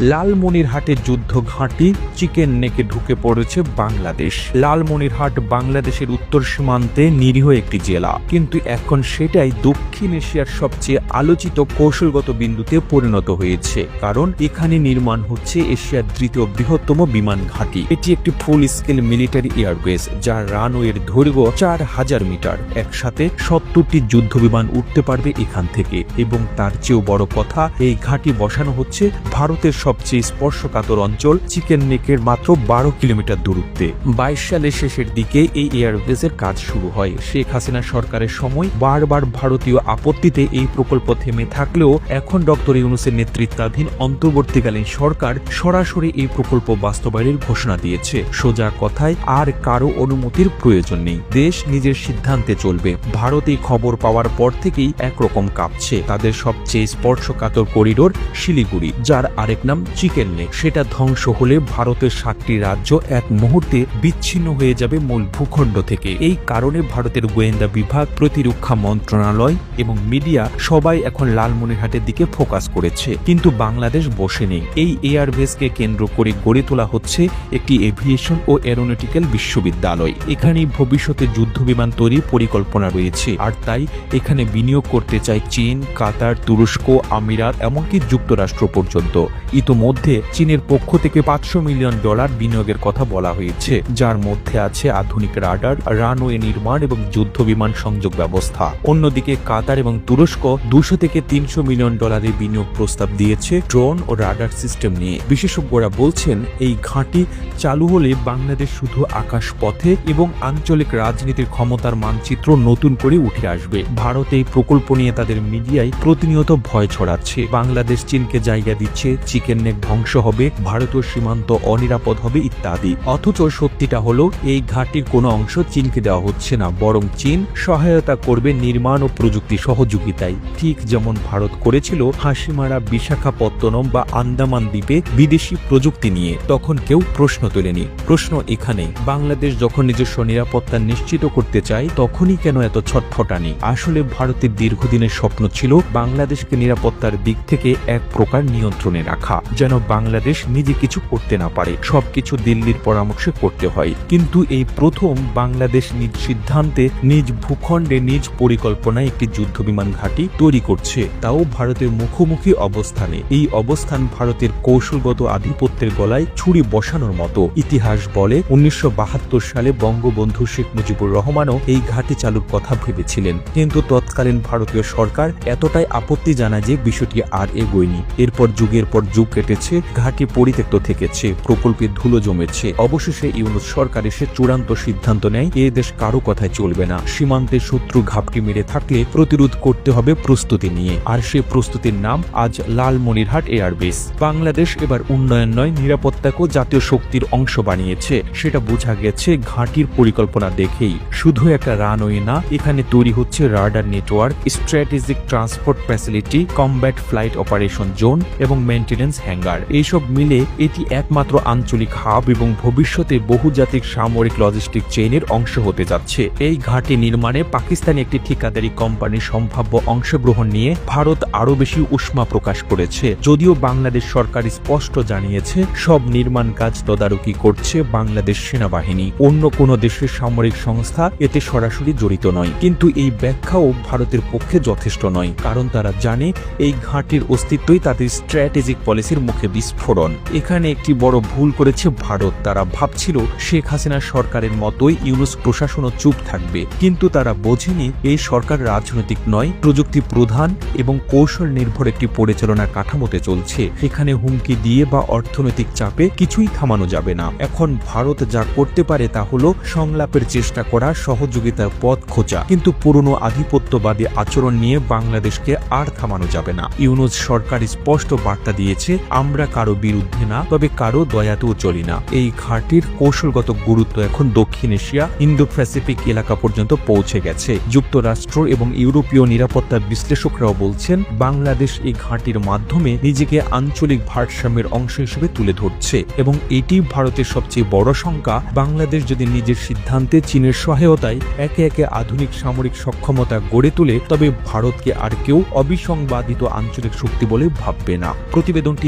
লালমনিরহাটের যুদ্ধ ঘাঁটি চিকেন নেকে ঢুকে পড়েছে বাংলাদেশ। লালমনিরহাট বাংলাদেশের উত্তর সীমান্তে নিরীহ একটি জেলা। কিন্তু এখন সেটাই দক্ষিণ এশিয়ার সবচেয়ে আলোচিত কৌশলগত বিন্দুতে পরিণত হয়েছে। কারণ এখানে নির্মাণ হচ্ছে এশিয়ার তৃতীয় বৃহত্তম বিমান ঘাঁটি। এটি একটি ফুল স্কেল মিলিটারি এয়ারবেস যার রানওয়ের দৈর্ঘ্য চার হাজার মিটার। একসাথে সত্তরটি যুদ্ধ বিমান উঠতে পারবে এখান থেকে। এবং তার চেয়েও বড় কথা, এই ঘাঁটি বসানো হচ্ছে ভারতের সবচেয়ে স্পর্শকাতর অঞ্চল চিকেন নেকের মাত্র বারো কিলোমিটার দূরত্বে। বাইশ সালের শেষের দিকে এই এয়ারবেসের কাজ শুরু হয়। শেখ হাসিনা সরকারের সময় বারবার ভারতীয় আপত্তিতে এই প্রকল্প থেমে থাকলেও এখন ডক্টর ইউনুসের নেতৃত্বাধীন অন্তর্বর্তীকালীন সরকার সরাসরি এই প্রকল্প বাস্তবায়নের ঘোষণা দিয়েছে। সোজা কথায় আর কারও অনুমতির প্রয়োজন নেই। দেশ নিজের সিদ্ধান্তে চলবে। ভারত খবর পাওয়ার পর থেকেই একরকম কাঁপছে। তাদের সবচেয়ে স্পর্শকাতর করিডোর শিলিগুড়ি, যার আরেক নাম চিকেন লেক সেটা ধ্বংস হলে ভারতের সাতটি রাজ্য এক মুহূর্তে বিচ্ছিন্ন হয়ে যাবে মূল ভূখণ্ড থেকে। এই কারণে ভারতের গোয়েন্দা বিভাগ, প্রতিরক্ষা মন্ত্রণালয় এবং মিডিয়া সবাই এখন লালমনিরহাটের দিকে ফোকাস করেছে। কিন্তু বাংলাদেশ বসে নেই এই এয়ারবেসকে কেন্দ্র করে গড়ে তোলা হচ্ছে একটি এভিয়েশন ও এরোনটিক্যাল বিশ্ববিদ্যালয়। এখানেই ভবিষ্যতে যুদ্ধ বিমান তৈরির পরিকল্পনা রয়েছে। আর তাই এখানে বিনিয়োগ করতে চায় চীন, কাতার, তুরস্ক, আমিরাত, এমনকি যুক্তরাষ্ট্র পর্যন্ত। ইতোমধ্যে চীনের পক্ষ থেকে পাঁচশো মিলিয়ন ডলার বিনিয়োগের কথা বলা হয়েছে, যার মধ্যে আছে আধুনিক রাডার, রানওয়ে নির্মাণ এবং যুদ্ধ বিমান সংযোগ ব্যবস্থা। অন্যদিকে কাতার এবং তুরস্ক দুশো থেকে তিনশো মিলিয়ন ডলারের বিনিয়োগ প্রস্তাব দিয়েছে ড্রোন ও রাডার সিস্টেম নিয়ে। বিশেষজ্ঞরা বলছেন, এই ঘাঁটি চালু হলে বাংলাদেশ শুধু আকাশ পথে এবং আঞ্চলিক রাজনীতির ক্ষমতার মানচিত্র নতুন করে উঠে আসবে। ভারত এই প্রকল্প নিয়ে তাদের মিডিয়ায় প্রতিনিয়ত ভয় ছড়াচ্ছে। বাংলাদেশ চীনকে জায়গা দিচ্ছে চিকেন নেক ধ্বংস হবে, ভারতীয় সীমান্ত অনিরাপদ হবে ইত্যাদি। অথচ সত্যিটা হলো, এই ঘাটির কোনো অংশ চীনকে দেওয়া হচ্ছে না, বরং চীন সহায়তা করবে নির্মাণ ও প্রযুক্তি সহযোগিতায়। ঠিক যেমন ভারত করেছিল হাসিমারা বিশাখাপত্তনম বা আন্দামান দ্বীপে বিদেশি প্রযুক্তি নিয়ে, তখন কেউ প্রশ্ন তোলেনি। প্রশ্ন এখানে, বাংলাদেশ যখন নিজস্ব নিরাপত্তা নিশ্চিত করতে চায়, তখনই কেন এত ছটফটানি? আসলে ভারতের দীর্ঘদিনের স্বপ্ন ছিল, বাংলাদেশকে নিরাপত্তার দিক থেকে এক প্রকার নিয়ন্ত্রণে রাখা। যেন বাংলাদেশ নিজে কিছু করতে না পারে। সবকিছু দিল্লির পরামর্শে করতে হয়। কিন্তু এই প্রথম বাংলাদেশ নিজ সিদ্ধান্তে, নিজ ভূখণ্ডে, নিজ পরিকল্পনায় একটি যুদ্ধ বিমান ঘাঁটি তৈরি করছে। তাও ভারতের মুখোমুখি অবস্থানে। এই অবস্থান ভারতের কৌশলগত আধিপত্যের গলায় ছুরি বসানোর মতো। ইতিহাস বলে উনিশশো বাহাত্তর সালে বঙ্গবন্ধু শেখ মুজিবুর রহমানও এই ঘাঁটি চালুর কথা ভেবেছিলেন। কিন্তু তৎকালীন ভারতীয় সরকার এতটাই আপত্তি জানায় যে বিষয়টি আর এগোয়নি। এরপর যুগের পর যুগ কেটেছে, ঘাঁটি পরিত্যক্ত থেকেছে, প্রকল্পে ধুলো জমেছে। অবশেষে ইউনুস সরকার এসে চূড়ান্ত সিদ্ধান্ত নেয়, এ দেশ কারও কথায় চলবে না। সীমান্তে শত্রু ঘাপটি মেরে থাকলে প্রতিরোধ করতে হবে প্রস্তুতি নিয়ে। আর সে প্রস্তুতির নাম আজ লালমনিরহাট এয়ারবেস। বাংলাদেশ এবার উন্নয়ন নয়, নিরাপত্তাকেও জাতীয় শক্তির অংশ বানিয়েছে। সেটা বোঝা গেছে ঘাঁটির পরিকল্পনা দেখেই। শুধু একটা রানওয়ে না, এখানে তৈরি হচ্ছে radar network, strategic transport facility, combat flight operation zone এবং মেনটেন্যান্স হ্যাঙ্গার এইসব মিলে এটি একমাত্র আঞ্চলিক হাব এবং ভবিষ্যতে বহুজাতিক সামরিক লজিস্টিক চেইনের অংশ হতে যাচ্ছে। এই ঘাঁটি নির্মাণে পাকিস্তানি একটি ঠিকাদারি কোম্পানির সম্ভাব্য অংশগ্রহণ নিয়ে ভারত আরও বেশি উষ্মা প্রকাশ করেছে। যদিও বাংলাদেশ সরকার স্পষ্ট জানিয়েছে, সব নির্মাণ কাজ তদারকি করছে বাংলাদেশ সেনাবাহিনী। অন্য কোনো দেশের সামরিক সংস্থা এতে সরাসরি জড়িত নয়। কিন্তু এই ব্যাখ্যাও ভারতের পক্ষে যথেষ্ট নয়, কারণ তারা জানে এই ঘাঁটির অস্তিত্বই তাদের স্ট্র্যাটেজিক পলিসির মুখে বিস্ফোরণ। এখানে একটি বড় ভুল করেছে ভারত। তারা ভাবছিল শেখ হাসিনা সরকারের মতোই ইউনুস প্রশাসনও চুপ থাকবে। কিন্তু তারা বোঝেনি এই সরকার রাজনৈতিক নয়, প্রযুক্তি প্রধান এবং কৌশল নির্ভর একটি পরিচালনা কাঠামোতে চলছে। এখানে হুমকি দিয়ে বা অর্থনৈতিক চাপে কিছুই থামানো যাবে না। এখন ভারত যা করতে পারে তা হলো সংলাপের চেষ্টা করা, সহযোগিতার পথ খোঁজা। কিন্তু পুরনো আধিপত্যবাদী আচরণ নিয়ে বাংলাদেশকে আর থামানো যাবে না। ইউনুস সরকার স্পষ্ট বার্তা দিয়েছে আমরা কারও বিরুদ্ধে না, তবে কারও দয়াতেও চলি না। এই ঘাটির কৌশলগত গুরুত্ব এখন দক্ষিণ এশিয়া ইন্দো প্যাসিফিক এলাকা পর্যন্ত পৌঁছে গেছে। যুক্তরাষ্ট্র এবং ইউরোপীয় নিরাপত্তা বিশ্লেষকরাও বলছেন, বাংলাদেশ এই ঘাঁটির মাধ্যমে নিজেকে আঞ্চলিক ভারসাম্যের অংশ হিসেবে তুলে ধরছে এবং এটি ভারতের সবচেয়ে বড় শঙ্কা বাংলাদেশ যদি নিজের সিদ্ধান্তে চীনের সহায়তায় একে একে আধুনিক সামরিক সক্ষমতা গড়ে তোলে, তবে ভারতকে আর কেউ অবিসংবাদিত আঞ্চলিক শক্তি বলে ভাববে না। প্রতিবেদনটি